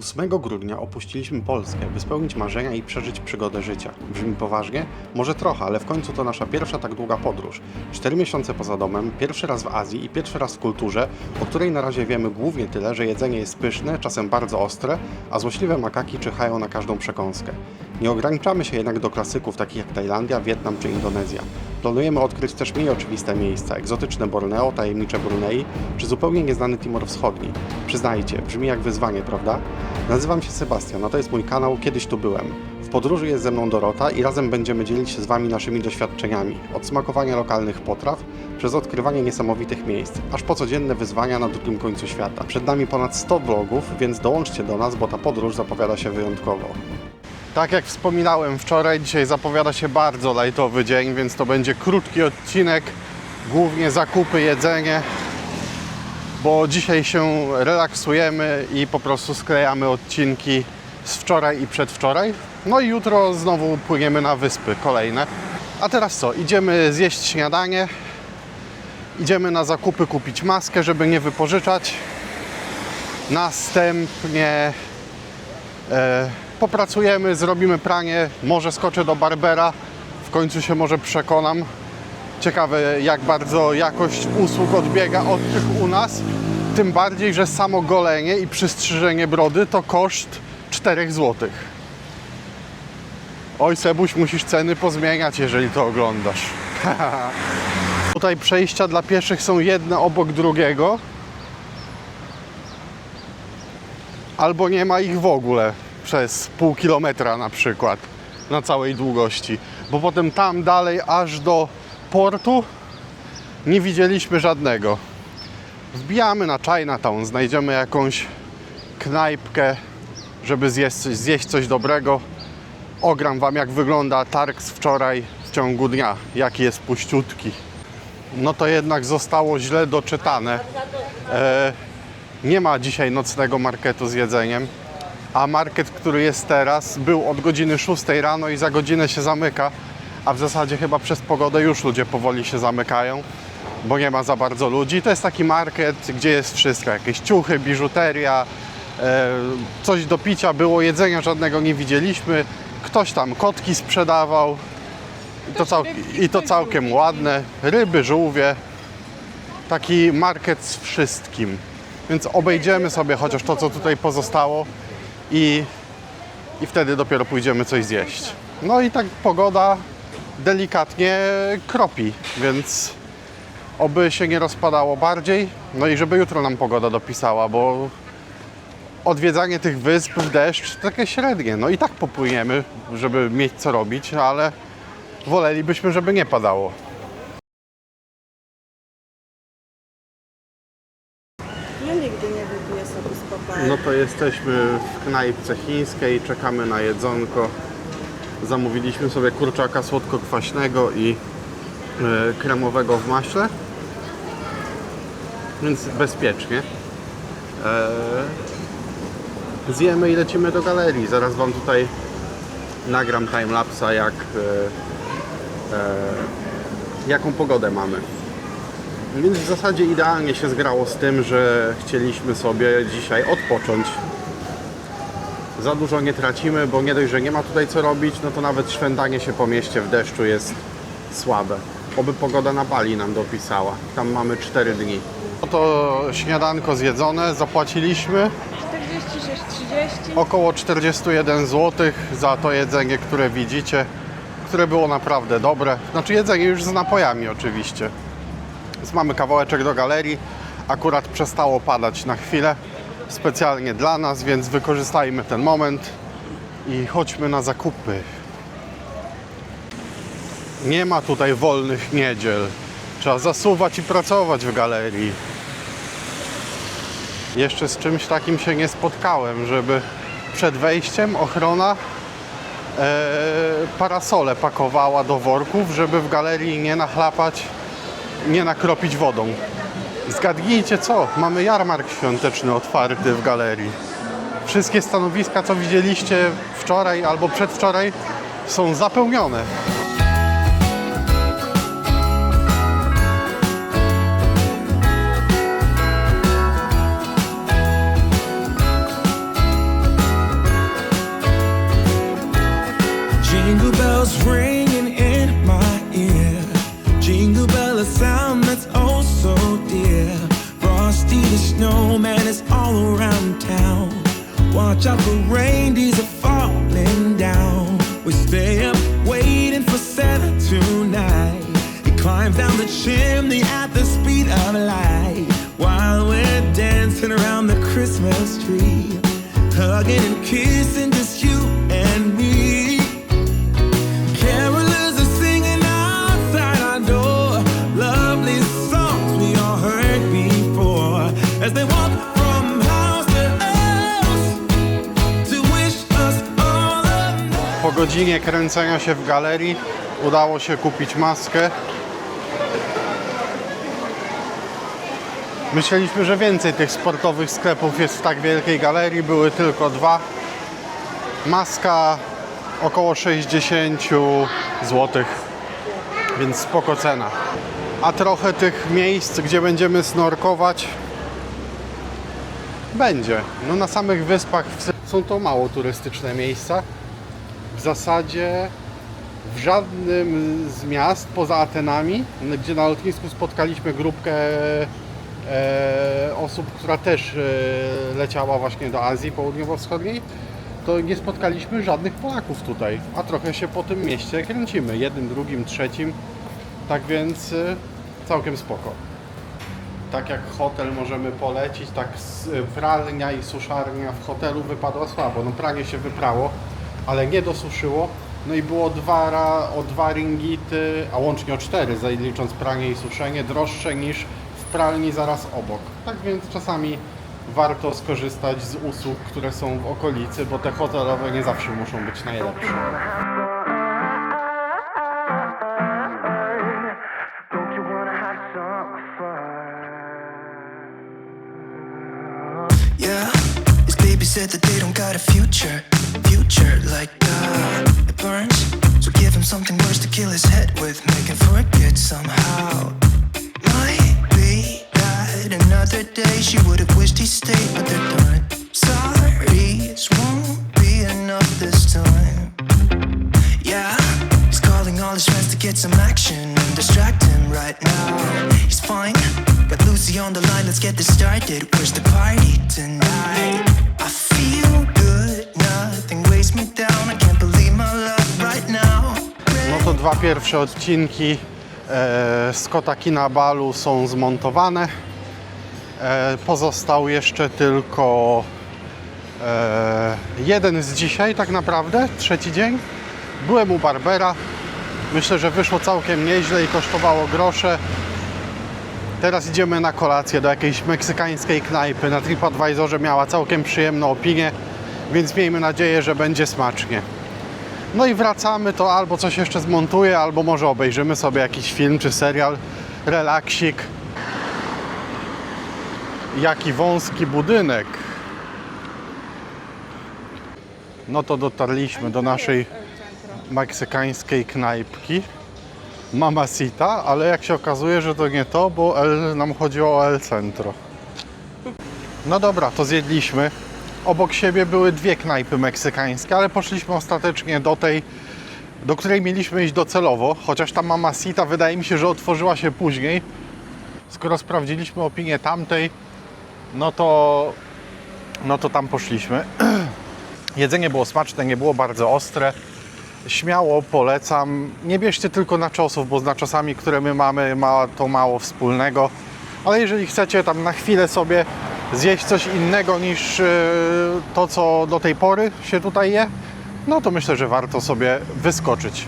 8 grudnia opuściliśmy Polskę, by spełnić marzenia i przeżyć przygodę życia. Brzmi poważnie? Może trochę, ale w końcu to nasza pierwsza tak długa podróż. 4 miesiące poza domem, pierwszy raz w Azji i pierwszy raz w kulturze, o której na razie wiemy głównie tyle, że jedzenie jest pyszne, czasem bardzo ostre, a złośliwe makaki czyhają na każdą przekąskę. Nie ograniczamy się jednak do klasyków takich jak Tajlandia, Wietnam czy Indonezja. Planujemy odkryć też mniej oczywiste miejsca, egzotyczne Borneo, tajemnicze Brunei, czy zupełnie nieznany Timor Wschodni. Przyznajcie, brzmi jak wyzwanie, prawda? Nazywam się Sebastian, a to jest mój kanał Kiedyś tu byłem. W podróży jest ze mną Dorota i razem będziemy dzielić się z Wami naszymi doświadczeniami. Od smakowania lokalnych potraw, przez odkrywanie niesamowitych miejsc, aż po codzienne wyzwania na drugim końcu świata. Przed nami ponad 100 vlogów, więc dołączcie do nas, bo ta podróż zapowiada się wyjątkowo. Tak jak wspominałem wczoraj, dzisiaj zapowiada się bardzo lajtowy dzień, więc to będzie krótki odcinek, głównie zakupy, jedzenie, bo dzisiaj się relaksujemy i po prostu sklejamy odcinki z wczoraj i przedwczoraj. No i jutro znowu płyniemy na wyspy kolejne. A teraz co? Idziemy zjeść śniadanie, idziemy na zakupy kupić maskę, żeby nie wypożyczać. Następnie e, popracujemy, zrobimy pranie, może skoczę do Barbera, w końcu się może przekonam. Ciekawe jak bardzo jakość usług odbiega od tych u nas. Tym bardziej, że samo golenie i przystrzyżenie brody to koszt 4 zł. Oj Sebuś, musisz ceny pozmieniać, jeżeli to oglądasz. Tutaj przejścia dla pieszych są jedne obok drugiego. Albo nie ma ich w ogóle przez pół kilometra na przykład na całej długości. Bo potem tam dalej aż do portu nie widzieliśmy żadnego. Wbijamy na Chinatown, znajdziemy jakąś knajpkę, żeby zjeść, coś- zjeść coś dobrego. Ogram Wam jak wygląda targ z wczoraj w ciągu dnia, jaki jest puściutki. No to jednak zostało źle doczytane. E, nie ma dzisiaj nocnego marketu z jedzeniem, a market, który jest teraz, był od godziny 6 rano i za godzinę się zamyka, a w zasadzie chyba przez pogodę już ludzie powoli się zamykają, bo nie ma za bardzo ludzi. To jest taki market, gdzie jest wszystko, jakieś ciuchy, biżuteria, e, coś do picia było, jedzenia żadnego nie widzieliśmy. Ktoś tam kotki sprzedawał i to, cał, i to całkiem ładne. Ryby, żółwie. Taki market z wszystkim. Więc obejdziemy sobie chociaż to, co tutaj pozostało i, i wtedy dopiero pójdziemy coś zjeść. No i tak pogoda delikatnie kropi, więc oby się nie rozpadało bardziej. No i żeby jutro nam pogoda dopisała, bo odwiedzanie tych wysp w deszcz takie średnie. No i tak popłyniemy, żeby mieć co robić, ale wolelibyśmy, żeby nie padało. Ja nigdy nie wypiję sobie z papaji. No to jesteśmy w knajpce chińskiej, czekamy na jedzonko. Zamówiliśmy sobie kurczaka słodko-kwaśnego i e, kremowego w maśle. Więc bezpiecznie. E, zjemy i lecimy do galerii. Zaraz Wam tutaj nagram timelapsa jak e, jaką pogodę mamy. Więc w zasadzie idealnie się zgrało z tym, że chcieliśmy sobie dzisiaj odpocząć. Za dużo nie tracimy, bo nie dość, że nie ma tutaj co robić, no to nawet szwendanie się po mieście w deszczu jest słabe. Oby pogoda na Bali nam dopisała. Tam mamy 4 dni. Oto śniadanko zjedzone, zapłaciliśmy 46,30. około 41 zł za to jedzenie, które widzicie, które było naprawdę dobre. Znaczy jedzenie już z napojami oczywiście. Więc mamy kawałeczek do galerii. Akurat przestało padać na chwilę specjalnie dla nas, więc wykorzystajmy ten moment i chodźmy na zakupy. Nie ma tutaj wolnych niedziel. Trzeba zasuwać i pracować w galerii. Jeszcze z czymś takim się nie spotkałem, żeby przed wejściem ochrona e, parasole pakowała do worków, żeby w galerii nie nachlapać, nie nakropić wodą. Zgadnijcie co, mamy jarmark świąteczny otwarty w galerii. Wszystkie stanowiska, co widzieliście wczoraj albo przedwczoraj, są zapełnione. Jingle bells ring. For reindeers are falling down. We stay up waiting for Santa tonight. He climbs down the chimney at the speed of light while we're dancing around the Christmas tree, hugging and kissing godzinie kręcenia się w galerii udało się kupić maskę. Myśleliśmy, że więcej tych sportowych sklepów jest w tak wielkiej galerii, były tylko dwa. Maska około 60 zł, więc spoko cena. A trochę tych miejsc, gdzie będziemy snorkować, będzie. No na samych wyspach są to mało turystyczne miejsca. Zasadzie w żadnym z miast poza Atenami, gdzie na lotnisku spotkaliśmy grupkę e, osób, która też e, leciała właśnie do Azji Południowo-Wschodniej, to nie spotkaliśmy żadnych Polaków tutaj, a trochę się po tym mieście kręcimy, jednym, drugim, trzecim, tak więc e, całkiem spoko. Tak jak hotel możemy polecić, tak pralnia i suszarnia w hotelu wypadła słabo. No pranie się wyprało, ale nie dosuszyło. No i było dwa, ra- o dwa ringity, a łącznie o cztery, za- licząc pranie i suszenie, droższe niż w pralni zaraz obok. Tak więc czasami warto skorzystać z usług, które są w okolicy, bo te hotelowe nie zawsze muszą być najlepsze. Yeah, future, like that. It burns, so give him something worse to kill his head with, make him forget somehow. That another day she would have wished he stayed, but they're done. Won't be enough this time. Yeah, he's calling all his friends to get some action and distract him right now. He's fine, got Lucy on the line, let's get this started. Where's the party tonight? Dwa pierwsze odcinki e, z Kota Kinabalu są zmontowane. E, pozostał jeszcze tylko e, jeden z dzisiaj tak naprawdę, trzeci dzień. Byłem u Barbera. Myślę, że wyszło całkiem nieźle i kosztowało grosze. Teraz idziemy na kolację do jakiejś meksykańskiej knajpy. Na TripAdvisorze miała całkiem przyjemną opinię, więc miejmy nadzieję, że będzie smacznie. No i wracamy, to albo coś jeszcze zmontuję, albo może obejrzymy sobie jakiś film czy serial, relaksik. Jaki wąski budynek. No to dotarliśmy do naszej meksykańskiej knajpki. Mamacita, ale jak się okazuje, że to nie to, bo El, nam chodziło o El Centro. No dobra, to zjedliśmy. Obok siebie były dwie knajpy meksykańskie, ale poszliśmy ostatecznie do tej, do której mieliśmy iść docelowo, chociaż ta Mamacita wydaje mi się, że otworzyła się później. Skoro sprawdziliśmy opinię tamtej, no to, no to tam poszliśmy. Jedzenie było smaczne, nie było bardzo ostre. Śmiało polecam. Nie bierzcie tylko naczosów, bo z naczosami, które my mamy, ma to mało wspólnego. Ale jeżeli chcecie tam na chwilę sobie zjeść coś innego niż e, to, co do tej pory się tutaj je, no to myślę, że warto sobie wyskoczyć.